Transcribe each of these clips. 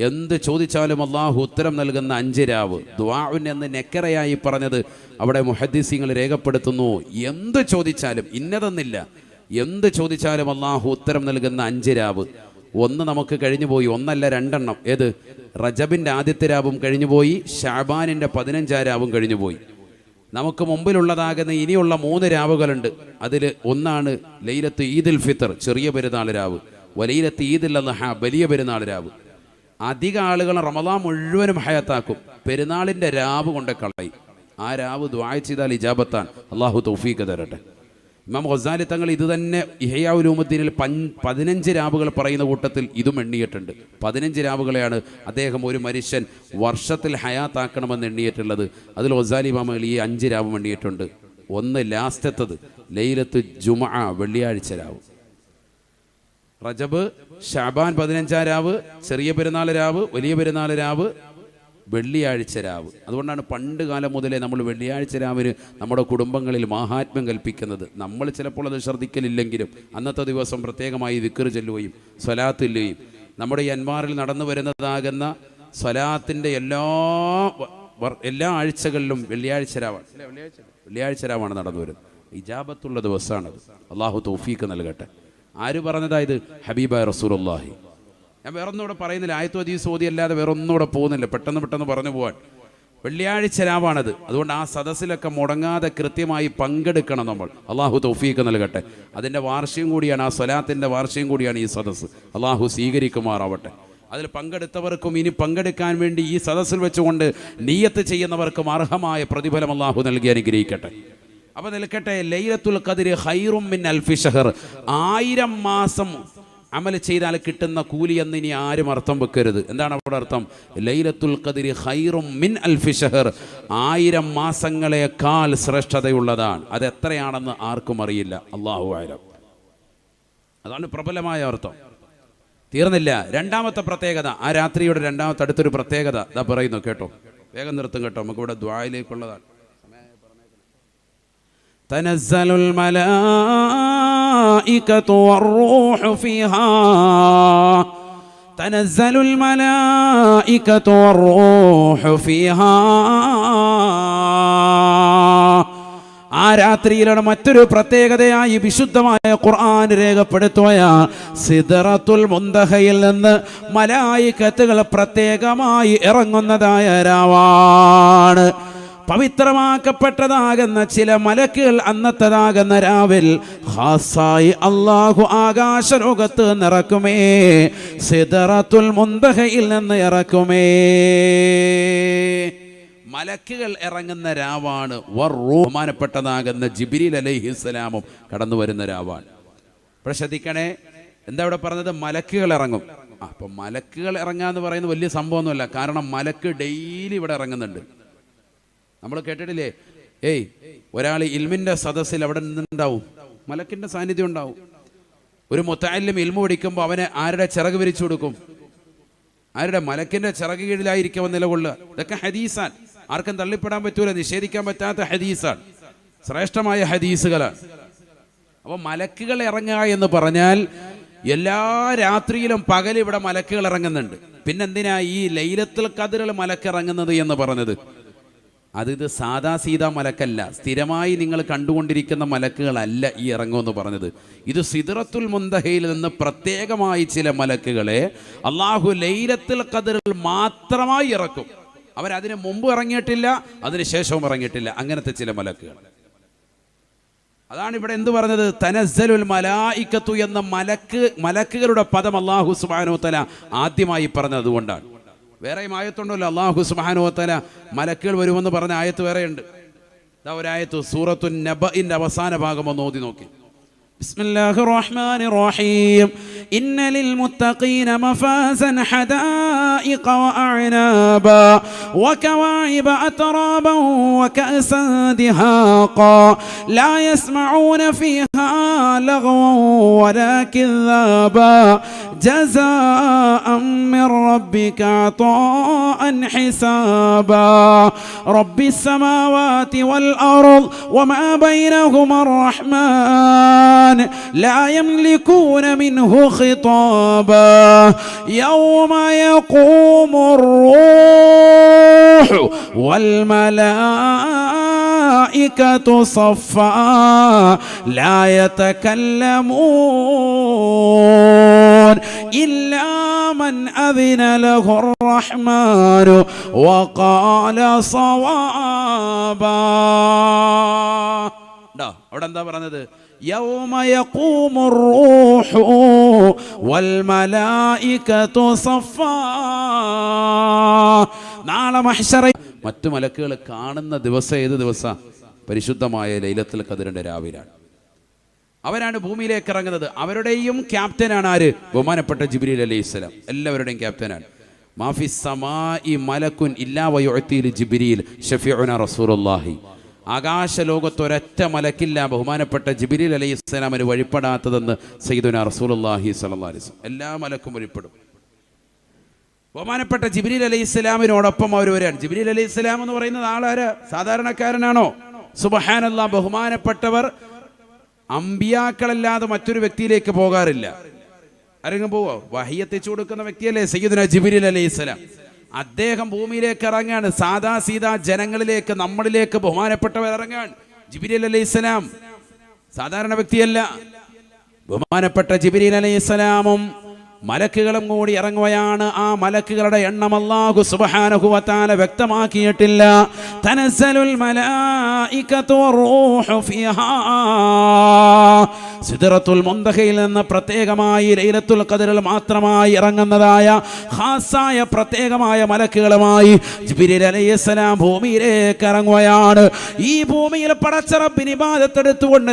എന്ത് ചോദിച്ചാലും അള്ളാഹു ഉത്തരം നൽകുന്ന അഞ്ചിരാവ്. ദ്വാവുൻ എന്ന് നെക്കറയായി പറഞ്ഞത് അവിടെ മുഹദ്ദീസിങ്ങൾ രേഖപ്പെടുത്തുന്നു. എന്ത് ചോദിച്ചാലും ഇന്നതെന്നില്ല. എന്ത് ചോദിച്ചാലും അള്ളാഹു ഉത്തരം നൽകുന്ന അഞ്ചിരാവ്. ഒന്ന് നമുക്ക് കഴിഞ്ഞുപോയി ഒന്നല്ല രണ്ടെണ്ണം. ഏത്? റജബിന്റെ ആദ്യത്തെ രാവും കഴിഞ്ഞുപോയി ഷാബാനിന്റെ പതിനഞ്ചാം രാവും കഴിഞ്ഞുപോയി. നമുക്ക് മുമ്പിലുള്ളതാകുന്ന ഇനിയുള്ള മൂന്ന് രാവുകളുണ്ട്. അതിൽ ഒന്നാണ് ലൈലത്ത് ഈദുൽ ഫിത്തർ ചെറിയ പെരുന്നാൾ രാവ്. വലയിലത്ത് ഈദുൽ അദ്ഹ വലിയ പെരുന്നാൾ രാവ്. അധിക ആളുകൾ റമദാൻ മുഴുവനും ഹയാത്താക്കും. പെരുന്നാളിന്റെ രാവ് കൊണ്ട് കളയും. ആ രാവ് ദ്വായ ചെയ്താൽ ഇജാബത്താൻ. അള്ളാഹു തൗഫീഖ് തരട്ടെ. ഇമാം ഗസാലി തങ്ങൾ ഇത് തന്നെ ഇഹയാവുലൂമദ്ദീനിൽ പൻ പതിനഞ്ച് രാവുകൾ പറയുന്ന കൂട്ടത്തിൽ ഇതും എണ്ണിയിട്ടുണ്ട്. പതിനഞ്ച് രാവുകളെയാണ് അദ്ദേഹം ഒരു മനുഷ്യൻ വർഷത്തിൽ ഹയാത്താക്കണമെന്ന് എണ്ണിയിട്ടുള്ളത്. അതിൽ ഗസാലി ഇമാം ഈ അഞ്ച് രാവും എണ്ണിയിട്ടുണ്ട്. ഒന്ന് ലാസ്റ്റത്തത് ലൈലത്ത് ജുമ വെള്ളിയാഴ്ച രാവ്. റജബ് ഷാബാൻ പതിനഞ്ചാം രാവ് ചെറിയ പെരുന്നാൾ രാവ് വലിയ പെരുന്നാൾ രാവ് വെള്ളിയാഴ്ച രാവ്. അതുകൊണ്ടാണ് പണ്ട് കാലം മുതലേ നമ്മൾ വെള്ളിയാഴ്ച രാവിന് നമ്മുടെ കുടുംബങ്ങളിൽ മാഹാത്മ്യം കൽപ്പിക്കുന്നത്. നമ്മൾ ചിലപ്പോൾ അത് ശ്രദ്ധിക്കലില്ലെങ്കിലും അന്നത്തെ ദിവസം പ്രത്യേകമായി വിക്കർ ചെല്ലുകയും സ്വലാത്തില്ലുകയും നമ്മുടെ അൻവാറിൽ നടന്നു വരുന്നതാകുന്ന സ്വലാത്തിന്റെ എല്ലാ എല്ലാ ആഴ്ചകളിലും വെള്ളിയാഴ്ച രാവാണ്. വെള്ളിയാഴ്ച രാവാണ് നടന്നു വരുന്നത്. ഇജാബത്തുള്ള ദിവസമാണത്. അള്ളാഹു തൗഫീക്ക് നൽകട്ടെ. ആര് പറഞ്ഞതാ ഇത്? ഹബീബായ റസൂലുള്ളാഹി. ഞാൻ വേറൊന്നും ഇവിടെ പറയുന്നില്ല. ആയത്തു അദീസ് ഓതി അല്ലാതെ വേറൊന്നും പോകുന്നില്ല. പെട്ടെന്ന് പെട്ടെന്ന് പറഞ്ഞു പോവാൻ. വെള്ളിയാഴ്ച രാവാണത്. അതുകൊണ്ട് ആ സദസ്സിലൊക്കെ മുടങ്ങാതെ കൃത്യമായി പങ്കെടുക്കണം നമ്മൾ. അള്ളാഹു തൗഫീക്ക് നൽകട്ടെ. അതിന്റെ വാർഷികം കൂടിയാണ് ആ സ്വലാത്തിന്റെ വാർഷികം കൂടിയാണ് ഈ സദസ്സ്. അള്ളാഹു സ്വീകരിക്കുമാറാവട്ടെ. അതിൽ പങ്കെടുത്തവർക്കും ഇനി പങ്കെടുക്കാൻ വേണ്ടി ഈ സദസ്സിൽ വെച്ചുകൊണ്ട് നീയത്ത് ചെയ്യുന്നവർക്കും അർഹമായ പ്രതിഫലം അള്ളാഹു നൽകി അനുഗ്രഹിക്കട്ടെ. അപ്പൊ നിൽക്കട്ടെ ലൈലത്തുൽ കതിര് ഹൈറും മിൻ അൽഫി ഷഹർ ആയിരം മാസം അമൽ ചെയ്താൽ കിട്ടുന്ന കൂലി എന്ന് ഇനി ആരും അർത്ഥം വെക്കരുത്. എന്താണ് അവിടെ അർത്ഥം? ലൈലത്തുൽ ഖദിര് ഹൈറും മിൻ അൽഫി ഷഹർ ആയിരം മാസങ്ങളെക്കാൾ ശ്രേഷ്ഠതയുള്ളതാണ്. അത് എത്രയാണെന്ന് ആർക്കും അറിയില്ല. അള്ളാഹു ആയിരം അതാണ് പ്രബലമായ അർത്ഥം. തീർന്നില്ല. രണ്ടാമത്തെ പ്രത്യേകത ആ രാത്രിയുടെ രണ്ടാമത്തെ അടുത്തൊരു പ്രത്യേകത. ഇതാ പറയുന്നു കേട്ടോ. വേഗം നിർത്തും കേട്ടോ. നമുക്കിവിടെ ദ്വായിലേക്കുള്ളതാണ്. تنزل الملائكة والروح فيها تنزل الملائكة والروح فيها ആ രാത്രിയിലാണ് മറ്റൊരു പ്രത്യേകതയായി വിശുദ്ധമായ ഖുർആൻ രേഖപ്പെടുത്തുകയാ സിദറത്തുൽ മുന്തഹയിൽ നിന്ന് മലായിക്കത്തുകൾ പ്രത്യേകമായി ഇറങ്ങുന്നതായ രാവാണ് പവിത്രമാക്കപ്പെട്ടതാകുന്ന ചില മലക്കുകൾ അന്നത്തതാകുന്ന രാവിൽ ഹാസായി അള്ളാഹു ആകാശലോകത്ത് നിറക്കുമേ സിദറത്തുൽ മുന്തഹയിൽ നിന്ന് ഇറക്കുമേ. മലക്കുകൾ ഇറങ്ങുന്ന രാവാണ് ബഹുമാനപ്പെട്ടതാകുന്ന ജിബിരിൽ അലൈഹിസ്സലാമും കടന്നു വരുന്ന രാവാണ്. ഇവിടെ ശ്രദ്ധിക്കണേ എന്താ ഇവിടെ പറഞ്ഞത്? മലക്കുകൾ ഇറങ്ങും. അപ്പം മലക്കുകൾ മലക്കുകൾ ഇറങ്ങാന്ന് പറയുന്നത് വലിയ സംഭവമൊന്നുമല്ല. കാരണം മലക്ക് ഡെയിലി ഇവിടെ ഇറങ്ങുന്നുണ്ട്. നമ്മൾ കേട്ടിട്ടില്ലേ? ഏയ് ഒരാൾ ഇൽമിന്റെ സദസ്സിൽ അവിടെ നിന്നുണ്ടാവും. മലക്കിന്റെ സാന്നിധ്യം ഉണ്ടാവും. ഒരു മൊത്തായാലും ഇൽമു പഠിക്കുമ്പോൾ അവനെ ആരുടെ ചിറക് വിരിച്ചു കൊടുക്കും? ആരുടെ മലക്കിന്റെ ചിറക് കീഴിലായിരിക്കും നിലകൊള്ളുക. ഇതൊക്കെ ഹദീസാൻ ആർക്കും തള്ളിപ്പെടാൻ പറ്റൂല നിഷേധിക്കാൻ പറ്റാത്ത ഹദീസാണ്. ശ്രേഷ്ഠമായ ഹദീസുകളാണ്. അപ്പോൾ മലക്കുകൾ ഇറങ്ങുക എന്ന് പറഞ്ഞാൽ എല്ലാ രാത്രിയിലും പകൽ ഇവിടെ മലക്കുകൾ ഇറങ്ങുന്നുണ്ട്. പിന്നെന്തിനാ ഈ ലൈലത്തിൽ കതിരൽ മലക്കിറങ്ങുന്നത് എന്ന് പറഞ്ഞത്? അത് ഇത് സാദാ സീതാ മലക്കല്ല. സ്ഥിരമായി നിങ്ങൾ കണ്ടുകൊണ്ടിരിക്കുന്ന മലക്കുകളല്ല ഈ ഇറങ്ങുമെന്ന് പറഞ്ഞത്. ഇത് സിദറത്തുൽ മുന്തഹയിൽ നിന്ന് പ്രത്യേകമായി ചില മലക്കുകളെ അള്ളാഹു ലൈലത്തിൽ ഖദറിൽ മാത്രമായി ഇറക്കും. അവരതിന് മുമ്പ് ഇറങ്ങിയിട്ടില്ല അതിന് ശേഷവും ഇറങ്ങിയിട്ടില്ല. അങ്ങനത്തെ ചില മലക്കുകൾ. അതാണ് ഇവിടെ എന്ത് പറഞ്ഞത്? തനസ്സലുൽ മലായിക്കത്തു എന്ന മലക്ക് മലക്കുകളുടെ പദം അള്ളാഹു സുബാനോ തല ആദ്യമായി പറഞ്ഞത് അതുകൊണ്ടാണ് വേറെയും ആയത്തുണ്ടല്ലോ. അള്ളാഹു സുബാനുവത്തല തല മലക്കുകൾ വരുമെന്ന് പറഞ്ഞ ആയത്ത് വേറെയുണ്ട്. ഇതാ ഒരായത്ത് സൂറത്തു നബഇന്റെ അവസാന ഭാഗം ഒന്ന് ഓതി നോക്കി. بسم الله الرحمن الرحيم. إن للمتقين مفازا حدائق وأعنابا وكواعب أترابا وكأسا دهاقا. لا يسمعون فيها لغوا ولا كذابا. جزاء من ربك عطاء حسابا. رب السماوات والأرض وما بينهما الرحمن. لا يملكون منه خطابا يوم يقوم الروح والملائكة صفا لا يتكلمون إلا من أذن له الرحمن وقال صوابا ണ്ടോ? അവിടെ എന്താ പറഞ്ഞത് يوم يقوم الروح والملائكة صفا നാളെ മഹ്ശറ മറ്റു മലക്കുകൾ കാണുന്ന ദിവസം ഏത് ദിവസം പരിശുദ്ധമായ ലൈലത്തുൽ ഖദറിന്റെ രാവിലാണ് അവരാണ് ഭൂമിയിലേക്ക് ഇറങ്ങുന്നത് അവരുടെയും ക്യാപ്റ്റനാണ് ആര് ബഹുമാനപ്പെട്ട ജിബ്രീൽ അലൈഹി സ്വലാം എല്ലാവരുടെയും ക്യാപ്റ്റനാണ് മാഫി സമായി മലക്കുൻ ഇല്ലാ വയുഅത്തിൽ ജിബ്രീൽ ഷഫീഉന റസൂലുള്ളാഹി ആകാശ ലോകത്ത് ഒരൊറ്റ മലക്കില്ല ബഹുമാനപ്പെട്ട ജിബ്രീൽ അലൈഹി സ്വലാമിന് വഴിപ്പെടാത്തതെന്ന് സയ്യിദുന അലൈഹി വസല്ലം. എല്ലാ മലക്കും വഴിപ്പെടും. ബഹുമാനപ്പെട്ട ജിബ്രീൽ അലൈഹി ഇസ്ലാമിനോടൊപ്പം അവർ വരികയാണ്. ജിബ്രീൽ അലൈഹി ഇസ്ലാം എന്ന് പറയുന്നത് ആളാര്? സാധാരണക്കാരനാണോ? സുബഹാനല്ല ബഹുമാനപ്പെട്ടവർ അമ്പിയാക്കളല്ലാതെ മറ്റൊരു വ്യക്തിയിലേക്ക് പോകാറില്ല. ആരെങ്കിലും പോവോ? വഹിയെത്തിച്ചു കൊടുക്കുന്ന വ്യക്തിയല്ലേ സയ്യിദുന ജിബ്രീൽ അലൈഹി ഇസ്ലാം അദ്ദേഹം ഭൂമിയിലേക്ക് ഇറങ്ങാണ്. സാദാ സീതാ ജനങ്ങളിലേക്ക് നമ്മളിലേക്ക് ബഹുമാനപ്പെട്ടവർ ഇറങ്ങാൻ ജിബ്രീൽ അലൈഹി ഇസ്ലാം സാധാരണ വ്യക്തിയല്ല. ബഹുമാനപ്പെട്ട ജിബ്രീൽ അലൈഹി ഇസ്ലാമും മലക്കുകളും കൂടി ഇറങ്ങുകയാണ്. ആ മലക്കുകളുടെ എണ്ണം അല്ലാഹു സുബ്ഹാനഹു വതആല വ്യക്തമാക്കിയിട്ടില്ല. തനസ്സലുൽ മലായികതു വറൂഹു ഫിഹാ. സിദ്റത്തുൽ മുന്തഹയിൽ നിന്ന് പ്രത്യേകമായി ലൈലത്തുൽ ഖദറിൽ മാത്രമായി ഇറങ്ങുന്നതായ ഖാസായ പ്രത്യേകമായ മലക്കുകളുമായി ജിബ്രീൽ അലൈഹിസ്സലാം ഭൂമിയിലേക്ക് ഇറങ്ങുകയാണ്. ഈ ഭൂമിയിൽ പടച്ച റബ്ബിന്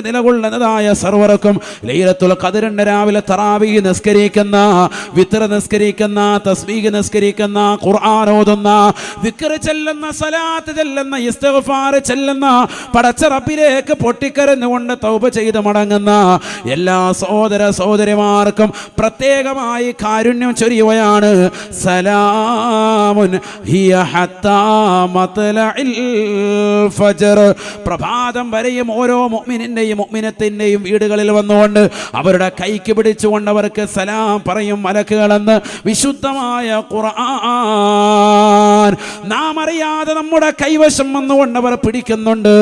നിലകൊള്ളുന്നതായ സർവർക്കും ലൈലത്തുൽ ഖദറിന്റെ രാവിലെ തറാവി നിസ്കരിക്കുന്ന വിത്ര നിസ്കരിക്കുന്ന തസ്ബീഹ് നിസ്കരിക്കുന്ന ഖുർആൻ ഓതുന്ന വിക്ർ ചെല്ലുന്ന സലാത്ത് ചെല്ലുന്ന ഇസ്തഫാർ ചെല്ലുന്ന പടച്ച റബ്ബിലേക്ക് പൊട്ടിക്കരഞ്ഞുകൊണ്ട് തൗബ ചെയ്ത് മടങ്ങുന്ന എല്ലാ സഹോദര സഹോദരിമാർക്കും പ്രത്യേകമായി കാരുണ്യം ചൊരിയുകയാണ് സലാമുൻ ഹിയ ഹത്താ പ്രഭാതം വരെയും ഓരോ മുഅ്മിനിന്റെയും മുഅ്മിനത്തിന്റെയും വീടുകളിൽ വന്നുകൊണ്ട് അവരുടെ കൈക്ക് പിടിച്ചുകൊണ്ട് അവർക്ക് സലാം പറയും. മലക്കുകളെന്ന് വിശുദ്ധമായ ഖുർആൻ നാം അറിയാതെ നമ്മുടെ കൈവശം വന്നുകൊണ്ട് അവർ പിടിക്കുന്നുണ്ട്.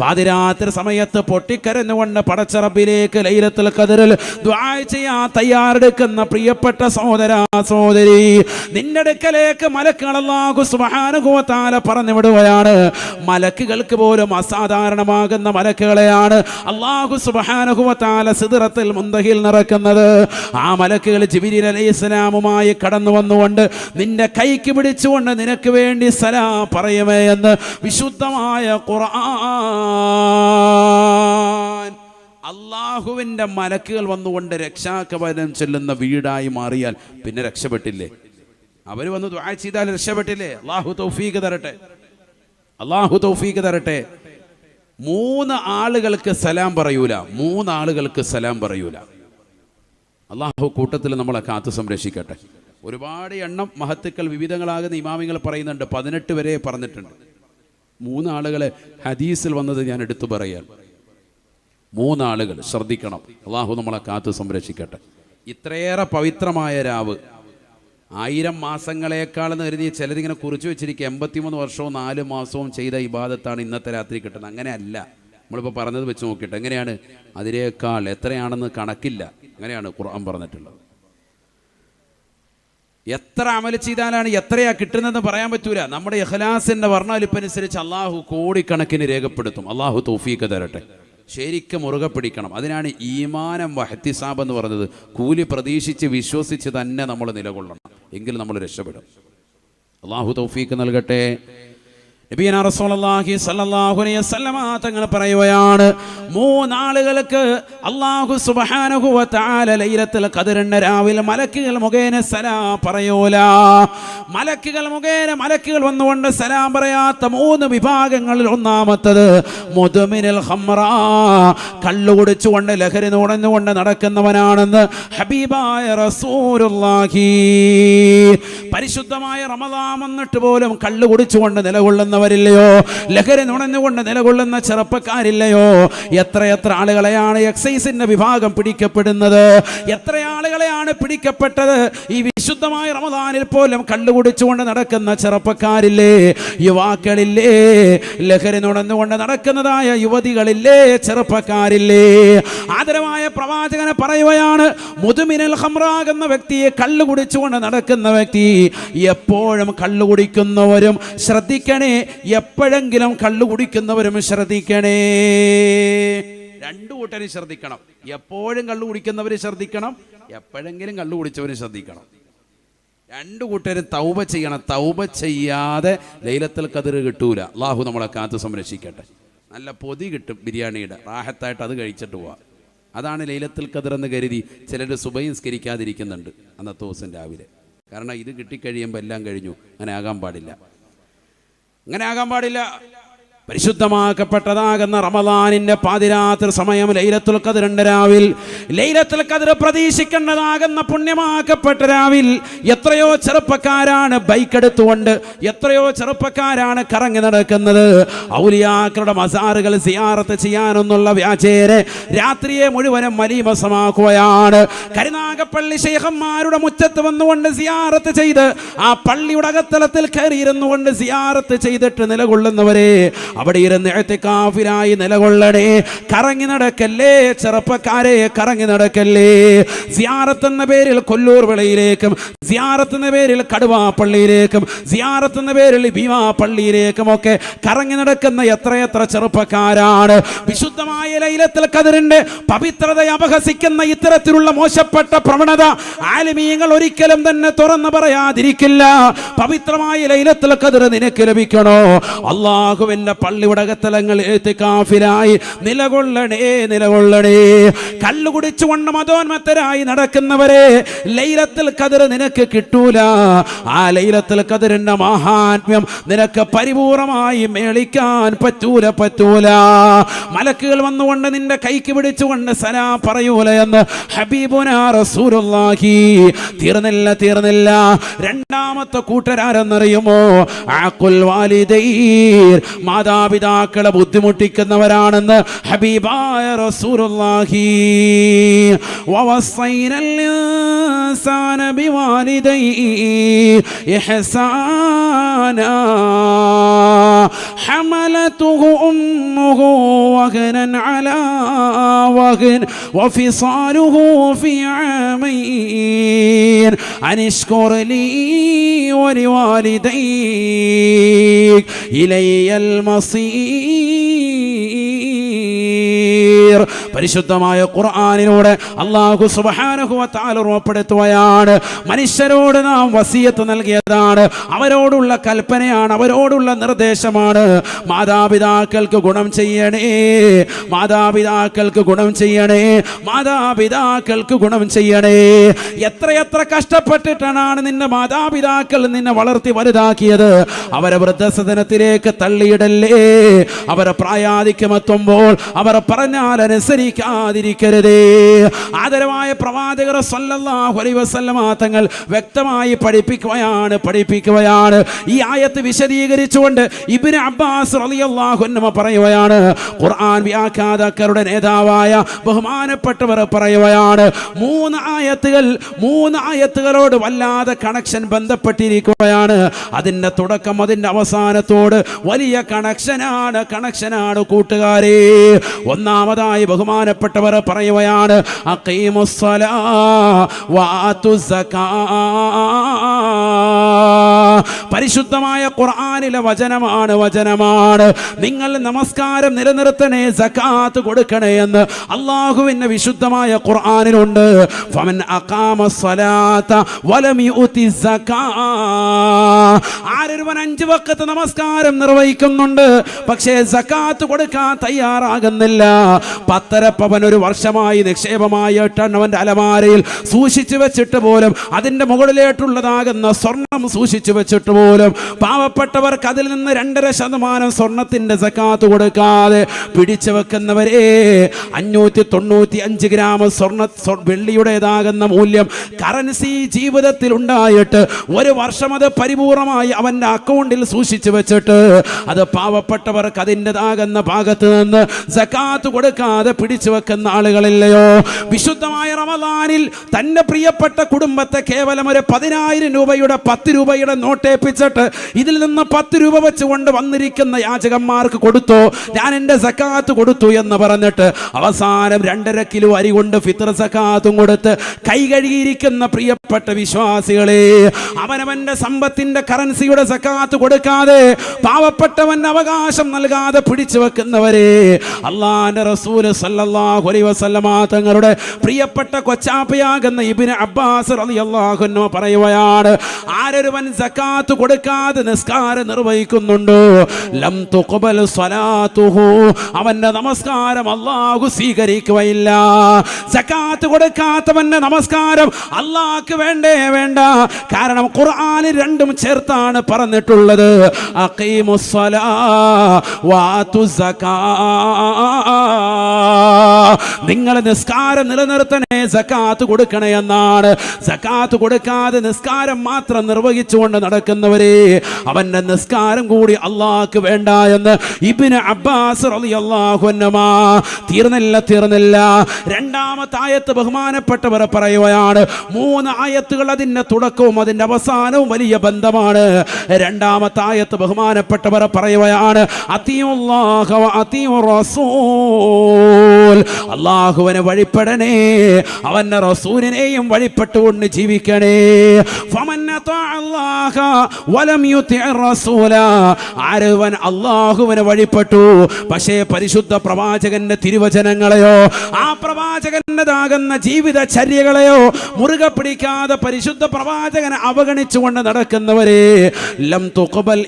പാതിരാത്രി സമയത്ത് പൊട്ടിക്കരഞ്ഞുകൊണ്ട് കൊണ്ട് ലൈലത്തുൽ കതിരൽ ചെയ്യാൻ തയ്യാറെടുക്കുന്ന പ്രിയപ്പെട്ട സഹോദര സഹോദരി നിന്റെ അടുക്കലേക്ക് മലക്കുകളല്ലാകു തആല പറഞ്ഞു വിടുകയാണ്. മലക്കുകൾക്ക് പോലും അസാധാരണമാകുന്ന മലക്കുകളെയാണ് അള്ളാഹു സുബ്ഹാനഹു സിദിറത്തിൽ മുന്തഹിൽ നിറക്കുന്നത്. ആ മലക്കുകൾ ജിബ്രീൽ അലൈഹിസ്സലാമുമായി കടന്നു വന്നുകൊണ്ട് നിന്റെ കൈക്ക് പിടിച്ചുകൊണ്ട് നിനക്ക് വേണ്ടി സലാം പറയുമേ എന്ന് വിശുദ്ധമായ ഖുർആൻ അള്ളാഹുവിന്റെ മലക്കുകൾ വന്നുകൊണ്ട് രക്ഷാകവനം ചെല്ലുന്ന വീടായി മാറിയാൽ പിന്നെ രക്ഷപ്പെട്ടില്ലേ? അവർ വന്ന് ചെയ്താൽ രക്ഷപ്പെട്ടില്ലേ? അള്ളാഹു തൗഫീഖ് തരട്ടെ. അള്ളാഹു തൗഫീഖ് തരട്ടെ. മൂന്ന് ആളുകൾക്ക് സലാം പറയൂല. മൂന്ന് ആളുകൾക്ക് സലാം പറയൂല. അള്ളാഹു കൂട്ടത്തിൽ നമ്മളെ കാത്തു സംരക്ഷിക്കട്ടെ. ഒരുപാട് എണ്ണം മഹത്തുക്കൾ വിവിധങ്ങളാകുന്ന ഇമാമിങ്ങൾ പറയുന്നുണ്ട്. പതിനെട്ട് വരെ പറഞ്ഞിട്ടുണ്ട്. മൂന്നാളുകളെ ഹദീസിൽ വന്നത് ഞാൻ എടുത്തു പറയാൻ. മൂന്നാളുകൾ ശ്രദ്ധിക്കണം. അള്ളാഹു നമ്മളെ കാത്ത് സംരക്ഷിക്കട്ടെ. ഇത്രയേറെ പവിത്രമായ രാവ്. ആയിരം മാസങ്ങളെക്കാൾ എന്ന് കരുതി ചിലരിങ്ങനെ കുറിച്ച് വെച്ചിരിക്കുക. എൺപത്തിമൂന്ന് വർഷവും നാല് മാസവും ചെയ്ത ഇബാദത്താണ് ഇന്നത്തെ രാത്രി കിട്ടുന്നത്. അങ്ങനെയല്ല. നമ്മളിപ്പോൾ പറഞ്ഞത് വെച്ച് നോക്കിയിട്ട് എങ്ങനെയാണ്? അതിനേക്കാൾ എത്രയാണെന്ന് കണക്കില്ല. അങ്ങനെയാണ് ഖുർആൻ പറഞ്ഞിട്ടുള്ളത്. എത്ര അമൽ ചെയ്താലാണ് എത്രയാ കിട്ടുന്നതെന്ന് പറയാൻ പറ്റൂല. നമ്മുടെ ഇഖ്ലാസിന്റെ വർണവലിപ്പനുസരിച്ച് അള്ളാഹു കോടിക്കണക്കിന് രേഖപ്പെടുത്തും. അള്ളാഹു തൗഫീക്ക് തരട്ടെ. ശരിക്കും മുറുകെ പിടിക്കണം. അതിനാണ് ഈമാനം വഹത്തിസാബ് എന്ന് പറഞ്ഞത്. കൂലി പ്രതീക്ഷിച്ച് വിശ്വസിച്ച് തന്നെ നമ്മൾ നിലകൊള്ളണം. എങ്കിൽ നമ്മൾ രക്ഷപ്പെടും. അള്ളാഹു തൗഫീക്ക് നൽകട്ടെ. നബിയന റസൂലുള്ളാഹി സ്വല്ലല്ലാഹു അലൈഹി വസല്ലമ തങ്ങൾ പറയുകയാണ് മൂന്നാളുകൾക്ക് അല്ലാഹു സുബ്ഹാനഹു വ തആല ലൈലത്തുൽ ഖദറിന്റെ രാവിലെ മലക്കുകൾ മുഖേന സലാം പറയൂല. മലക്കുകൾ മുഖേന മലക്കുകൾ വന്നുകൊണ്ട് സലാം പറയാത്ത മൂന്ന് വിഭാഗങ്ങളിൽ ഒന്നാമത്തത് മുദ്മിനുൽ ഖംറ. കള്ളു കുടിച്ചുകൊണ്ട് ലഹരി നുടഞ്ഞുകൊണ്ട് നടക്കുന്നവനാണെന്ന് ഹബീബായ റസൂലുള്ളാഹി. പരിശുദ്ധമായ റമദാമെന്നിട്ട് പോലും കള്ളു കുടിച്ചുകൊണ്ട് നിലകൊള്ളുന്ന നിലകൊള്ളുന്നവരില്ലയോ ലഹരി നുണഞ്ഞുകൊണ്ട് നിലകൊള്ളുന്ന ചെറുപ്പക്കാരില്ലയോ? എത്രയെത്ര ആളുകളെയാണ് എക്സൈസിന്റെ വിഭാഗം പിടിക്കപ്പെടുന്നത്? എത്ര ആളുകളെയാണ് പിടിക്കപ്പെട്ടത്? ഈ വിശുദ്ധമായ റമദാനിൽ പോലും കള്ളുകുടിച്ചുകൊണ്ട് നടക്കുന്ന ചെറുപ്പക്കാരില്ലേ? യുവാക്കളില്ലേ? ലഹരി നുണഞ്ഞുകൊണ്ട് നടക്കുന്നതായ യുവതികളില്ലേ? ചെറുപ്പക്കാരില്ലേ? ആദരമായ പ്രവാചകനെ പറയുകയാണ് മുതുമിനൽ ഹംറാകുന്ന വ്യക്തിയെ കള്ളു കുടിച്ചുകൊണ്ട് നടക്കുന്ന വ്യക്തി എപ്പോഴും കള്ളു കുടിക്കുന്നവരും ശ്രദ്ധിക്കണേ എപ്പോഴെങ്കിലും കള്ളു കുടിക്കുന്നവരും ശ്രദ്ധിക്കണേ. രണ്ടു കൂട്ടരും ശ്രദ്ധിക്കണം. എപ്പോഴും കള്ളു കുടിക്കുന്നവർ ശ്രദ്ധിക്കണം എപ്പോഴെങ്കിലും കള്ളു കുടിച്ചവരും ശ്രദ്ധിക്കണം. രണ്ടു കൂട്ടരും തൗബ ചെയ്യണം. തൗബ ചെയ്യാതെ ലൈലത്തിൽ കതിർ കിട്ടൂല. അള്ളാഹു നമ്മളെ കാത്തു സംരക്ഷിക്കട്ടെ. നല്ല പൊതി കിട്ടും ബിരിയാണിയുടെ. റാഹത്തായിട്ട് അത് കഴിച്ചിട്ട് പോവാം. അതാണ് ലൈലത്തിൽ കതിർ എന്ന് കരുതി ചിലർ സുബഹിസ്കരിക്കാതിരിക്കുന്നുണ്ട് അന്നത്തെ ദിവസം രാവിലെ. കാരണം ഇത് കിട്ടിക്കഴിയുമ്പോൾ എല്ലാം കഴിഞ്ഞു. അങ്ങനെ ആകാൻ പാടില്ല. അങ്ങനെ ആകാൻ പാടില്ല. പരിശുദ്ധമാക്കപ്പെട്ടതാകുന്ന റമദാനിന്റെ പാതിരാത്രി സമയം ലൈലത്തുൽ കതിരണ്ട് രാവിൽ. ലൈലത്തുൽ കതിർ പ്രതീക്ഷിക്കേണ്ടതാകുന്ന പുണ്യമാക്കപ്പെട്ട രാവിൽ എത്രയോ ചെറുപ്പക്കാരാണ് ബൈക്ക് എടുത്തുകൊണ്ട് എത്രയോ ചെറുപ്പക്കാരാണ് കറങ്ങി നടക്കുന്നത്. ഔലിയാക്കളുടെ മസാറുകൾ സിയാറത്ത് ചെയ്യാനെന്നുള്ള വ്യാജേരെ രാത്രിയെ മുഴുവനും മലീമസമാക്കുകയാണ്. കരുനാഗപ്പള്ളി ശേഖന്മാരുടെ മുറ്റത്ത് വന്നുകൊണ്ട് സിയാറത്ത് ചെയ്ത് ആ പള്ളിയുടെ അകത്തലത്തിൽ കയറിയിരുന്നു കൊണ്ട് സിയാറത്ത് ചെയ്തിട്ട് നിലകൊള്ളുന്നവരെ അവിടെ ഇരുന്ന് എഴുത്തിക്കാഫിലായി നിലകൊള്ളണേ. കറങ്ങി നടക്കല്ലേ ചെറുപ്പക്കാരെ കറങ്ങി നടക്കല്ലേ. സിയാറത്ത് എന്ന പേരിൽ കൊല്ലൂർ വിളയിലേക്കും സിയാറത്ത് എന്ന പേരിൽ കടുവാപ്പള്ളിയിലേക്കും സിയാറത്ത് എന്ന പേരിൽ ഭീമാ പള്ളിയിലേക്കും ഒക്കെ കറങ്ങി നടക്കുന്ന എത്രയെത്ര ചെറുപ്പക്കാരാണ്. വിശുദ്ധമായ ലൈലത്തിൽ കതിറിന്റെ പവിത്രതയെ അപഹസിക്കുന്ന ഇത്തരത്തിലുള്ള മോശപ്പെട്ട പ്രവണത ആലിമീങ്ങൾ ഒരിക്കലും തന്നെ തുറന്നു പറയാതിരിക്കില്ല. പവിത്രമായ ലൈലത്തിൽ കതിർ നിനക്ക് ലഭിക്കണോ? അള്ളാഹുവിന്റെ പള്ളിയുടെ അകത്തലങ്ങൾ കാഫിലായി നിലകൊള്ളണേ നിലകൊള്ളണേ. കള്ളു കുടിച്ചുകൊണ്ട് മതോന്മത്തരായി നടക്കുന്നവരെ ലൈലത്തിൽ കതിർ നിനക്ക് കിട്ടൂല. ആ ലൈലത്തിൽ കതിരിന്റെ മഹാത്മ്യം നിനക്ക് പരിപൂർണമായി മേളിക്കാൻ പറ്റൂല പറ്റൂല. മലക്കുകൾ വന്നുകൊണ്ട് നിന്റെ കൈക്ക് പിടിച്ചുകൊണ്ട് സലാ പറയൂല എന്ന് ഹബീബുന റസൂലുള്ളാഹി. തീർന്നില്ല തീർന്നില്ല. രണ്ടാമത്തെ കൂട്ടരാരെന്നറിയുമോ? ആക്കുൽ വാലിദൈർ മാതാപിതാക്കളെ ബുദ്ധിമുട്ടിക്കുന്നവരാണെന്ന് ഹബീബായ റസൂലുള്ളാഹി വവസൈനൽ ഇൻസാന ബിവാലിദൈഹി ഇഹ്സാനാ حملته أمه وهنا على وهن وفصاله في عامين. أن اشكر لي ولوالديك إلي المصير. പരിശുദ്ധമായ ഖുർആാനിലൂടെ അള്ളാഹു തആല ഉറപ്പെടുത്തുകയാണ് മനുഷ്യരോട് നാം വസീയത്ത് നൽകിയതാണ്. അവരോടുള്ള കൽപ്പനയാണ് അവരോടുള്ള നിർദ്ദേശമാണ്. മാതാപിതാക്കൾക്ക് ഗുണം ചെയ്യണേ മാതാപിതാക്കൾക്ക് ഗുണം ചെയ്യണേ മാതാപിതാക്കൾക്ക് ഗുണം ചെയ്യണേ. എത്രയെത്ര കഷ്ടപ്പെട്ടിട്ടാണ് നിന്റെ മാതാപിതാക്കൾ നിന്നെ വളർത്തി വലുതാക്കിയത്. അവരെ വൃദ്ധസദനത്തിലേക്ക് തള്ളിയിടല്ലേ? അവരെ പ്രായാധിക്യമെത്തുമ്പോൾ അവർ പറഞ്ഞാൽ അനുസരിക്കാതിരിക്കരുതേ ആദരവായ പ്രവാചകർ സല്ലല്ലാഹു അലൈഹി വസല്ലമ തങ്ങൾ വ്യക്തമായി പഠിപ്പിക്കുകയാണ് പഠിപ്പിക്കുകയാണ്. ഈ ആയത്ത് വിശദീകരിച്ചുകൊണ്ട് ഇബ്നു അബ്ബാസ് റളിയല്ലാഹു അൻഹു പറയുകയാണ് ഖുർആൻ വ്യാഖ്യാതാക്കളുടെ നേതാവായ ബഹുമാനപ്പെട്ടവർ പറയുകയാണ് മൂന്ന് ആയത്തുകൾ മൂന്ന് ആയത്തുകളോട് വല്ലാതെ കണക്ഷൻ ബന്ധപ്പെട്ടിരിക്കുകയാണ്. അതിന്റെ തുടക്കം അതിന്റെ അവസാനത്തോട് വലിയ കണക്ഷനാണ് കണക്ഷനാണ് കൂട്ടുകാരെ. ഒന്നാമതായി ബഹുമാനപ്പെട്ടവർ പറയുകയാണ് അക്കീമുസ്സലാ വാതു സക്കാ പരിശുദ്ധമായ ഖുർആാനിലെ വചനമാണ് വചനമാണ്. നിങ്ങൾ നമസ്കാരം നിലനിർത്തണേ സക്കാത്ത് കൊടുക്കണേ എന്ന് അള്ളാഹുവിന്റെ വിശുദ്ധമായ ഖുർആാനിലുണ്ട്. ഫമൻ ആരൊരുവൻ അഞ്ച് വക്കത്ത് നമസ്കാരം നിർവഹിക്കുന്നുണ്ട് പക്ഷേ സക്കാത്ത് കൊടുക്കാൻ തയ്യാറാകുന്നില്ല. പത്തര പവൻ ഒരു വർഷമായി നിക്ഷേപമായി അവന്റെ അലമാരയിൽ സൂക്ഷിച്ചു വെച്ചിട്ട് പോലും അതിന്റെ മുകളിലേട്ടുള്ളതാകുന്ന സ്വർണം സൂക്ഷിച്ചു വെച്ചിട്ട് പോലും പോലും പാവപ്പെട്ടവർക്ക് അതിൽ നിന്ന് രണ്ടര ശതമാനം സ്വർണത്തിന്റെ സക്കാത്ത് കൊടുക്കാതെ പിടിച്ചു വെക്കുന്നവരെ അഞ്ഞൂറ്റി തൊണ്ണൂറ്റി അഞ്ച് ഗ്രാം സ്വർണ വെള്ളിയുടേതാകുന്ന മൂല്യം കറൻസി ജീവിതത്തിൽ ഉണ്ടായിട്ട് ഒരു വർഷം അത് പരിപൂർണമായി അവന്റെ അക്കൗണ്ടിൽ സൂക്ഷിച്ചു വെച്ചിട്ട് അത് പാവപ്പെട്ടവർക്ക് അതിന്റെതാകുന്ന ഭാഗത്ത് നിന്ന് സക്കാത്ത് കൊടുക്കാതെ പിടിച്ചു വെക്കുന്ന ആളുകളില്ലയോ? വിശുദ്ധമായ റമദാനിൽ തന്റെ പ്രിയപ്പെട്ട കുടുംബത്തെ കേവലം ഒരു പതിനായിരം രൂപയുടെ പത്ത് രൂപയുടെ നോട്ടേപ്പിച്ചിട്ട് ഇതിൽ നിന്ന് പത്ത് രൂപ വെച്ചുകൊണ്ട് വന്നിരിക്കുന്ന യാചകന്മാർക്ക് കൊടുത്തു? ഞാൻ എന്റെ സക്കാത്ത് കൊടുത്തു എന്ന് പറഞ്ഞിട്ട് അവസാനം രണ്ടര കിലോ അരി കൊണ്ട് ഫിത്ര സക്കാത്തും കൊടുത്ത് കൈ കഴുകിയിരിക്കുന്ന പ്രിയപ്പെട്ട വിശ്വാസികളെ അവനവന്റെ സമ്പത്തിന്റെ കറൻസിയുടെ സക്കാത്ത് കൊടുക്കാതെ പാവപ്പെട്ടവൻ അവകാശം നൽകാതെ പിടിച്ചു വെക്കുന്നവരെ അള്ളാന്റെ റസൂൽ സല്ലല്ലാഹു അലൈഹി വസല്ലമ തങ്ങളുടെ പ്രിയപ്പെട്ട കൊച്ചാപ്പയാകുന്ന ഇബിന് അബ്ബാസ് റളിയല്ലാഹു അൻഹു പറയുകയാണ് ആരൊരുവൻ സക്കാത്ത് കൊടുക്കാതെ നിസ്കാരം നിർവഹിക്കുന്നുണ്ട്? ലം തുഖബൽ സ്വലാത്തുഹു. അവന്റെ നമസ്കാരം അള്ളാഹു സ്വീകരിക്കുകയില്ല. സക്കാത്ത് കൊടുക്കാത്തവന്റെ നമസ്കാരം അള്ളാഹ്ക്ക് വേണ്ടേ വേണ്ട. കാരണം ഖുർആനിൽ രണ്ടും ചേർത്താണ് പറഞ്ഞിട്ടുള്ളത്. അഖീമുസ്സലാ വാതു സക്കാ നിങ്ങൾ നിസ്കാരം നിലനിർത്തണേ സക്കാത്ത് കൊടുക്കണേ എന്നാണ്. സക്കാത്ത് കൊടുക്കാതെ നിസ്കാരം മാത്രം നിർവഹിച്ചുകൊണ്ട് നടക്കുന്നവരെ അവന്റെ നിസ്കാരം കൂടി അള്ളാഹ്ക്ക് വേണ്ട എന്ന് ഇബിന് അബ്ബാസ് അൻഹുമാ തീർന്നില്ല തീർന്നില്ല. രണ്ടാമത്തെ ആയത്ത് ബഹുമാനപ്പെട്ടവർ പറയുകയാണ് മൂന്ന് ആയത്തുകൾ അതിന്റെ തുടക്കവും അതിന്റെ അവസാനവും വലിയ ബന്ധമാണ്. രണ്ടാമത്തെ ആയത്ത് ബഹുമാനപ്പെട്ടവർ പറയുകയാണ് അതിയുള്ള അള്ളാഹുവിനെ വഴിപ്പെടണേ. അവന്റെ റസൂലിനെയും വഴിപ്പെട്ടുകൊണ്ട് ജീവിക്കണേ. ആരവൻ അള്ളാഹുവിനെ വഴിപ്പെട്ടു. പക്ഷേ പരിശുദ്ധ പ്രവാചകന്റെ തിരുവചനങ്ങളെയോ ആ പ്രവാചകന്റേതാകുന്ന ജീവിതചര്യകളെയോ മുറുകെ പിടിക്കാതെ പരിശുദ്ധ പ്രവാചകനെ അവഗണിച്ചുകൊണ്ട് നടക്കുന്നവരെ ലം തുഖബൽ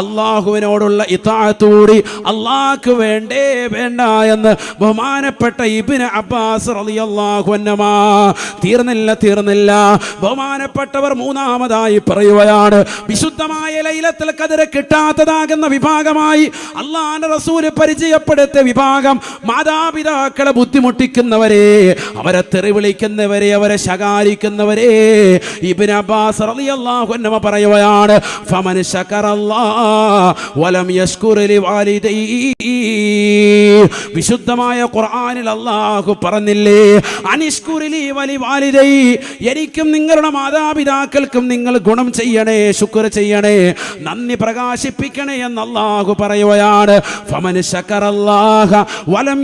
അള്ളാഹുവിനോടുള്ള ഇത്താഴത്തൂടി അള്ളാഹ്ക്ക് വേണ്ടേ വേണ്ട എന്ന് ബഹുമാനപ്പെട്ട ഇബ്നു അബ്ബാസ് റളിയല്ലാഹു അൻഹുമാ. തീർന്നില്ല തീർന്നില്ല. ബഹുമാനപ്പെട്ടവർ മൂന്നാമതായി പറയുകയാണ് വിശുദ്ധമായ ലൈലത്തിൽ കതിര കിട്ടാത്തതാകുന്ന വിഭാഗമായി അള്ളാന്റെ റസൂൽ പരിചയപ്പെടുത്തിയ വിഭാഗം മാതാപിതാക്കളെ ബുദ്ധിമുട്ടിക്കുന്നവരെ അവരെ തെറിവിളിക്കുന്നവരെ അവരെ ശകാരിക്കുന്നവരെ. ഇബ്നു അബ്ബാസ് റളിയല്ലാഹു അൻഹു പറയുകയാണ് ഫമൻ ശകറല്ലാ വലം യസ്കുറലി ലിവാലിദൈഹി വിശുദ്ധമായ ഖുർആനിൽ അള്ളാഹു പറഞ്ഞില്ലേ? അനിഷ്കുറിലി വലി വാലിതൈ എനിക്കും നിങ്ങളുടെ മാതാപിതാക്കൾക്കും നിങ്ങൾ ഗുണം ചെയ്യണേ ശുക്ർ ചെയ്യണേ നന്ദി പ്രകാശിപ്പിക്കണേ എന്ന് അല്ലാഹു പറയുകയാണ്. വലം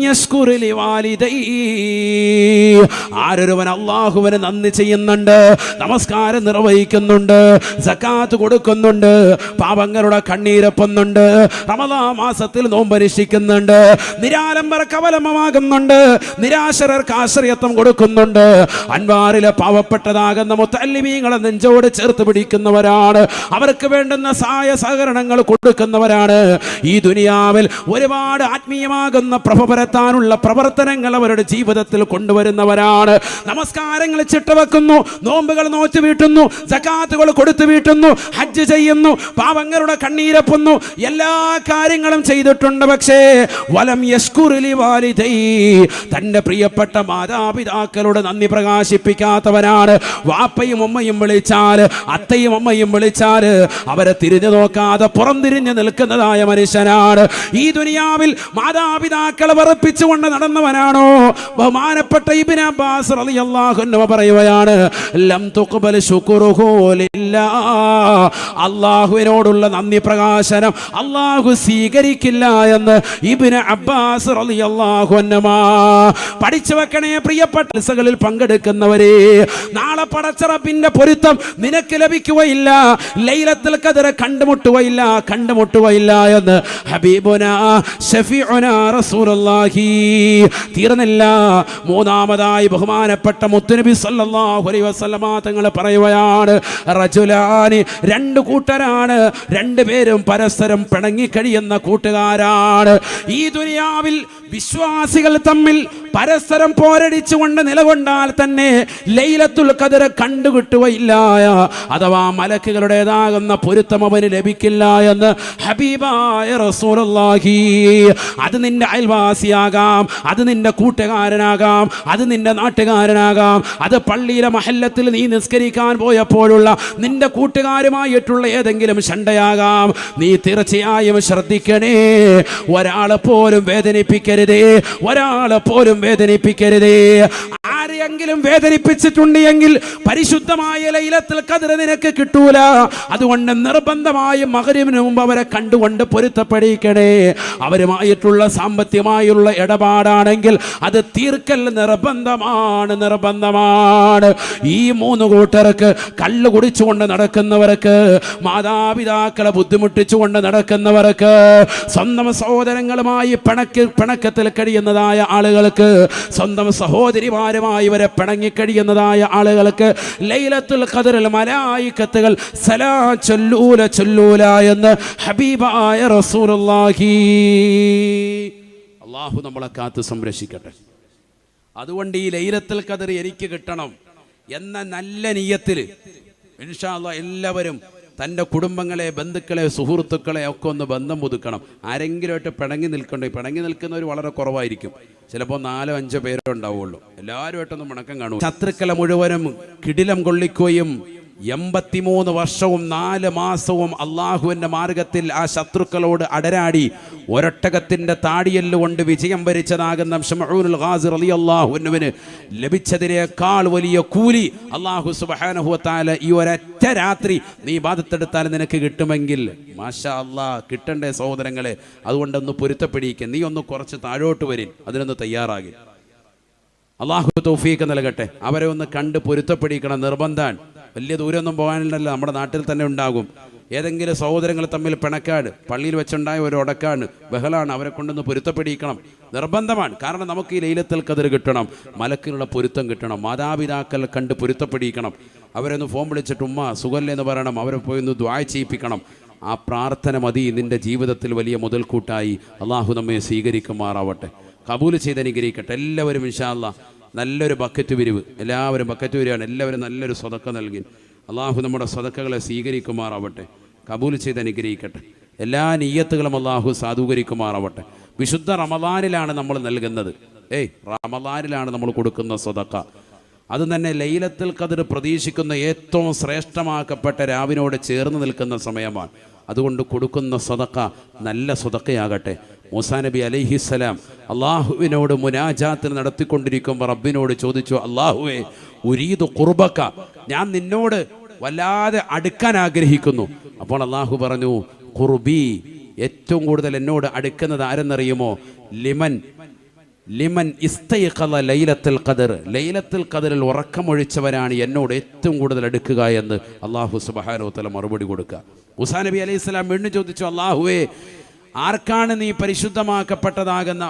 ആരൊരുവൻ അള്ളാഹുവിന് നന്ദി ചെയ്യുന്നുണ്ട് നമസ്കാരം നിർവഹിക്കുന്നുണ്ട് സക്കാത്ത് കൊടുക്കുന്നുണ്ട് പാപങ്ങളുടെ കണ്ണീരപ്പുന്നുണ്ട് റമദാ മാസത്തിൽ നോമ്പരിശിക്കുന്നുണ്ട് നിരാലംബര കവലമമാകുന്നുണ്ട്. നിരാശരർക്ക് ആശ്രയത്വം കൊടുക്കുന്നുണ്ട്. അൻവാറിലെ പാവപ്പെട്ടതാകുന്ന മുത്തല്ലിമീങ്ങളെ നെഞ്ചോട് ചേർത്ത് പിടിക്കുന്നവരാണ്. അവർക്ക് വേണ്ടുന്ന സഹായ സഹകരണങ്ങൾ കൊടുക്കുന്നവരാണ്. ഈ ദുനിയാവിൽ ഒരുപാട് ആത്മീയമാകുന്ന പ്രഭ പരത്താനുള്ള പ്രവർത്തനങ്ങൾ അവരുടെ ജീവിതത്തിൽ കൊണ്ടുവരുന്നവരാണ്. നമസ്കാരങ്ങൾ ചിട്ടവെക്കുന്നു നോമ്പുകൾ നോറ്റ് വീട്ടുന്നു ജക്കാത്തുകൾ കൊടുത്തു വീട്ടുന്നു ഹജ്ജ് ചെയ്യുന്നു പാവങ്ങളുടെ കണ്ണീരപ്പുന്നു എല്ലാ കാര്യങ്ങളും ചെയ്തിട്ടുണ്ട്. പക്ഷേ വലം യസ്കുറിലി വാലിദൈ. തന്റെ പ്രിയപ്പെട്ട മാതാപിതാക്കളുടെ നന്ദി പ്രകാശിപ്പിക്കാത്തവനാണ്. വാപ്പയും അമ്മയും വിളിച്ചാൽ അത്തയും അമ്മയും വിളിച്ചാൽ അവരെ തിരിഞ്ഞു നോക്കാതെ പുറം തിരിഞ്ഞു നിൽക്കുന്നതായ മനുഷ്യനാണ്. ഈ ദുനിയാവിൽ മാതാപിതാക്കളെ വെറുപ്പിച്ചുകൊണ്ട് നടന്നവനാണോ? ബഹുമാനപ്പെട്ട ഇബ്നു അബ്ബാസ് റളിയല്ലാഹു പറയുകയാണ് ലം ശുക്റുഹു ലില്ലാ അള്ളാഹുവിനോടുള്ള നന്ദി പ്രകാശനം അള്ളാഹു സ്വീകരിക്കില്ല എന്ന് ഇബ്നു അബ്ബാസ് പഠിച്ചു വെക്കണേ പ്രിയപ്പെട്ട ലിസകളിൽ പങ്കെടുക്കുന്നവരെ നാളെ പടച്ചറപ്പിന്റെ പൊരുത്തം നിനക്ക് ലഭിക്കുകയില്ല. ലൈലത്തിൽ കതിരെ കണ്ടുമുട്ടുകയില്ല കണ്ടുമുട്ടുകയില്ല എന്ന് ഹബീബുന റസൂലുള്ളാഹി. തീർന്നില്ല. മൂന്നാമതായി ബഹുമാനപ്പെട്ട മുത്തുനബി സല്ലല്ലാഹു അലൈഹി വസല്ലമ തങ്ങൾ പറയുകയാണ് റജുലാനി രണ്ട് കൂട്ടരാണ് രണ്ടുപേരും പരസ്പരം പിണങ്ങി കഴിയുന്ന കൂട്ടുകാരാണ്. ഈ ദുനിയാവിൽ വിശ്വാസികൾ തമ്മിൽ പരസ്പരം പോരടിച്ചുകൊണ്ട് നിലകൊണ്ടാൽ തന്നെ ലൈലത്തുൽ കതിര കണ്ടുകിട്ടുകയില്ല. അഥവാ മലക്കുകളുടേതാകുന്ന പൊരുത്തം അവന് ലഭിക്കില്ല എന്ന് ഹബീബായ റസൂലുള്ളാഹി. അത് നിന്റെ അയൽവാസിയാകാം അത് നിന്റെ കൂട്ടുകാരനാകാം അത് നിന്റെ നാട്ടുകാരനാകാം. അത് പള്ളിയിലെ മഹല്ലത്തിൽ നീ നിസ്കരിക്കാൻ പോയപ്പോഴുള്ള നിന്റെ കൂട്ടുകാരുമായിട്ടുള്ള ഏതെങ്കിലും ശണ്ടയാകാം. നീ തീർച്ചയായും ശ്രദ്ധിക്കണേ. ഒരാളെ പോലും വേദനിപ്പിക്കരുതേ. ഒരാളെ പോലും വേദനിപ്പിക്കരുതേ. ആരെയെങ്കിലും വേദനിപ്പിച്ചിട്ടുണ്ട് എങ്കിൽ പരിശുദ്ധമായ ലൈലത്തിൽ കതിർ നിനക്ക് കിട്ടൂല. അതുകൊണ്ട് നിർബന്ധമായും മകരിവിന് മുമ്പ് അവരെ കണ്ടുകൊണ്ട് പൊരുത്തപ്പെടിക്കണേ. അവരുമായിട്ടുള്ള സാമ്പത്തികമായുള്ള ഇടപാടാണെങ്കിൽ അത് തീർക്കൽ നിർബന്ധമാണ് നിർബന്ധമാണ്. ഈ മൂന്ന് കൂട്ടർക്ക് കല്ല് കുടിച്ചുകൊണ്ട് നടക്കുന്നവർക്ക് മാതാപിതാക്കളെ ബുദ്ധിമുട്ടിച്ചുകൊണ്ട് നടക്കുന്നവർക്ക് സ്വന്തം സഹോദരങ്ങളുമായി പിണക്കിൽ പിണക്കത്തിൽ കഴിയുന്നതായ ആളുകൾക്ക് സ്വന്തം സഹോദരിമാരുമായി വരെ പിണങ്ങിക്കഴിയുന്നതായ ആളുകൾക്ക് ലൈലത്തുൽ ഖദറിൽ മലായിക്കത്തുകൾ സലാ ചൊല്ലൂല ചൊല്ലൂല എന്ന് ഹബീബായ റസൂലുള്ളാഹി. അള്ളാഹു നമ്മളെ കാത്ത് സംരക്ഷിക്കട്ടെ. അതുകൊണ്ട് ഈ ലൈലത്തുൽ ഖദർ എനിക്ക് കിട്ടണം എന്ന നല്ല നീയത്തിൽ ഇൻഷാല്ല എല്ലാവരും തന്റെ കുടുംബങ്ങളെ ബന്ധുക്കളെ സുഹൃത്തുക്കളെ ഒക്കെ ഒന്ന് ബന്ധം പുതുക്കണം. ആരെങ്കിലുമായിട്ട് പിണങ്ങി നിൽക്കണ്ടേ? പിണങ്ങി നിൽക്കുന്നവർ വളരെ കുറവായിരിക്കും. ചിലപ്പോൾ നാലോ അഞ്ചോ പേരോ ഉണ്ടാവുള്ളൂ. എല്ലാവരുമായിട്ടൊന്നും പിണക്കം കാണും ശത്രുക്കളെ മുഴുവനും കിടിലം കൊള്ളിക്കുകയും എൺപത്തിമൂന്ന് വർഷവും നാല് മാസവും അള്ളാഹുവിന്റെ മാർഗത്തിൽ ആ ശത്രുക്കളോട് അടരാടി ഒരൊട്ടകത്തിന്റെ താടിയല്ലുകൊണ്ട് വിജയം വരിച്ചതാകുന്ന ഷമഹുൽ ഖാസിർ അള്ളാഹുവിനുവിന് ലഭിച്ചതിനേക്കാൾ വലിയ കൂലി അള്ളാഹു സുബ്ഹാനഹു ഈ ഒരൊറ്റ രാത്രി നീ ബാധത്തെടുത്താൽ നിനക്ക് കിട്ടുമെങ്കിൽ മാഷാ അള്ളാ കിട്ടണ്ടേ സഹോദരങ്ങളെ? അതുകൊണ്ടൊന്ന് പൊരുത്തപ്പെടിയിക്കുക നീ ഒന്ന് കുറച്ച് താഴോട്ട് വരും അതിനൊന്ന് തയ്യാറാകും. അള്ളാഹു തൗഫീക്ക് നൽകട്ടെ. അവരെ ഒന്ന് കണ്ട് പൊരുത്തപ്പെടിക്കണം നിർബന്ധാൻ. വലിയ ദൂരമൊന്നും പോകാനില്ലല്ലോ. നമ്മുടെ നാട്ടിൽ തന്നെ ഉണ്ടാകും. ഏതെങ്കിലും സഹോദരങ്ങൾ തമ്മിൽ പിണക്കാട് പള്ളിയിൽ വെച്ചുണ്ടായ ഒരു ഉടക്കാണ് ബഹളാണ് അവരെ കൊണ്ടൊന്ന് പൊരുത്തപ്പെടിയിക്കണം. നിർബന്ധമാണ്. കാരണം നമുക്ക് ഈ ലൈലത്തിൽ കതിർ കിട്ടണം മലക്കിലുള്ള പൊരുത്തം കിട്ടണം മാതാപിതാക്കൾ കണ്ട് പൊരുത്തപ്പെടിയിക്കണം. അവരൊന്ന് ഫോൺ വിളിച്ചിട്ട് ഉമ്മ സുഖല്ലേ എന്ന് പറയണം അവരെ പോയി ഒന്ന് ദ്വായ ചെയ്യിപ്പിക്കണം. ആ പ്രാർത്ഥന മതി നിന്റെ ജീവിതത്തിൽ വലിയ മുതൽക്കൂട്ടായി. അള്ളാഹു നമ്മെ സ്വീകരിക്കുമാറാവട്ടെ. കബൂൽ ചെയ്ത് അനുഗ്രഹിക്കട്ടെ. എല്ലാവരും ഇൻഷാല്ല നല്ലൊരു ബക്കറ്റ് വിരിവ് എല്ലാവരും ബക്കറ്റ് വിരിവാണ് എല്ലാവരും നല്ലൊരു സ്വതക്ക നൽകി. അള്ളാഹു നമ്മുടെ സ്വതക്കകളെ സ്വീകരിക്കുമാറാവട്ടെ. കബൂൽ ചെയ്ത് അനുഗ്രഹിക്കട്ടെ. എല്ലാ നീയത്തുകളും അള്ളാഹു സാധൂകരിക്കുമാറാവട്ടെ. വിശുദ്ധ റമദാനിലാണ് നമ്മൾ നൽകുന്നത്. ഏയ് റമദാനിലാണ് നമ്മൾ കൊടുക്കുന്ന സ്വതക്ക. അത് തന്നെ ലൈലത്തിൽ കതിർ പ്രതീക്ഷിക്കുന്ന ഏറ്റവും ശ്രേഷ്ഠമാക്കപ്പെട്ട രാവിനോട് ചേർന്ന് നിൽക്കുന്ന സമയമാണ്. അതുകൊണ്ട് കൊടുക്കുന്ന സ്വതക്ക നല്ല സ്വതക്കയാകട്ടെ. മൂസാ നബി അലൈഹിസ്സലാം അള്ളാഹുവിനോട് മുനാജാത്ത് നടത്തിക്കൊണ്ടിരിക്കുമ്പോൾ റബ്ബിനോട് ചോദിച്ചു അള്ളാഹുവേ ഉരീദ് കുർബക്ക ഞാൻ നിന്നോട് വല്ലാതെ അടുക്കാൻ ആഗ്രഹിക്കുന്നു. അപ്പോൾ അള്ളാഹു പറഞ്ഞു കുർബി ഏറ്റവും കൂടുതൽ എന്നോട് അടുക്കുന്നത് ആരെന്നറിയുമോ? ലിമൻ ലിമൻ ഇസ്തയഖല ലൈലത്തുൽ ഖദർ ലൈലത്തുൽ ഖദറിൽ ഉറക്കമൊഴിച്ചവരാണ് എന്നോട് ഏറ്റവും കൂടുതൽ അടുക്കുക എന്ന് അള്ളാഹു സുബ്ഹാനഹു തആല മറുപടി കൊടുക്കുക. മുസാ നബി അലൈഹി സ്വലാം വീണ്ടും ചോദിച്ചു അള്ളാഹുവേ ആർക്കാണ് നീ പരിശുദ്ധമാക്കപ്പെട്ടതാകുന്ന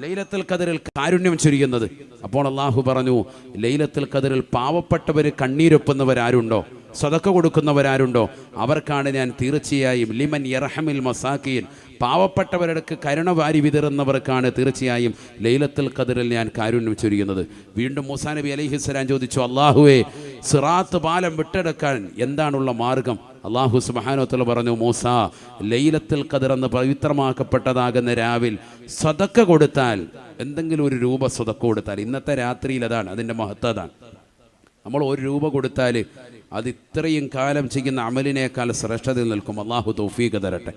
ലൈലത്തിൽ കതിരിൽ കാരുണ്യം ചൊരിയുന്നത്? അപ്പോൾ അള്ളാഹു പറഞ്ഞു ലൈലത്തിൽ കതിരിൽ പാവപ്പെട്ടവർ കണ്ണീരൊപ്പുന്നവരാരുണ്ടോ? സ്വതക്ക കൊടുക്കുന്നവരാരുണ്ടോ? അവർക്കാണ് ഞാൻ തീർച്ചയായും ലിമൻ യർഹമിൽ മസാക്കീൻ പാവപ്പെട്ടവരുടെ കരുണ വാരി വിതറുന്നവർക്കാണ് തീർച്ചയായും ലൈലത്തിൽ കതിരിൽ ഞാൻ കാരുണ്യം ചൊരിയുന്നത്. വീണ്ടും മൂസാ നബി അലൈഹിസ്സലാം ചോദിച്ചു അള്ളാഹുവേ സിറാത്ത് പാലം വിട്ടെടുക്കാൻ എന്താണുള്ള മാർഗം? അള്ളാഹു സുബാനോത്തല പറഞ്ഞു മൂസ ലൈലത്തിൽ കതിർ എന്ന് പവിത്രമാക്കപ്പെട്ടതാകുന്ന രാവിൽ സ്വതക്ക കൊടുത്താൽ എന്തെങ്കിലും ഒരു രൂപ സ്വതക്ക കൊടുത്താൽ ഇന്നത്തെ രാത്രിയിൽ അതാണ് അതിന്റെ മഹത്വതാണ് നമ്മൾ ഒരു രൂപ കൊടുത്താൽ അത് ഇത്രയും കാലം ചെയ്യുന്ന അമലിനേക്കാൾ ശ്രേഷ്ഠതയിൽ നിൽക്കും. അള്ളാഹു തൗഫീഖ് തരട്ടെ.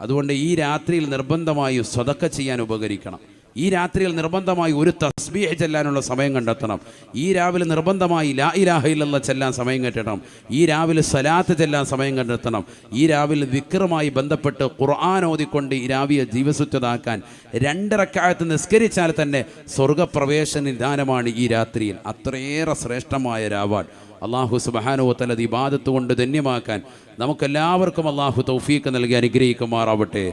അതുകൊണ്ട് ഈ രാത്രിയിൽ നിർബന്ധമായും സ്വതക്ക ചെയ്യാൻ ഉപകരിക്കണം. ഈ രാത്രിയിൽ നിർബന്ധമായി ഒരു തസ്ബീഹ് ചെല്ലാനുള്ള സമയം കണ്ടെത്തണം. ഈ രാവിലെ നിർബന്ധമായി ലാ ഇലാഹ ഇല്ലല്ല ചെല്ലാൻ സമയം കണ്ടെത്തണം. ഈ രാവിലെ സലാത്ത് ചെല്ലാൻ സമയം കണ്ടെത്തണം. ഈ രാവിലെ വിക്രമായി ബന്ധപ്പെട്ട് ഖുർആൻ ഓതിക്കൊണ്ട് ഈ രാവിയെ ജീവസുറ്റതാക്കാൻ രണ്ടിറക്കാലത്ത് നിസ്കരിച്ചാൽ തന്നെ സ്വർഗപ്രവേശന നിദാനമാണ് ഈ രാത്രിയിൽ. അത്രയേറെ ശ്രേഷ്ഠമായ രാവാൻ അള്ളാഹു സുബഹാനുവത്തല ഇബാദത്ത് കൊണ്ട് ധന്യമാക്കാൻ നമുക്കെല്ലാവർക്കും അള്ളാഹു തൗഫീക്ക് നൽകി അനുഗ്രഹിക്കുമാറാവട്ടെ.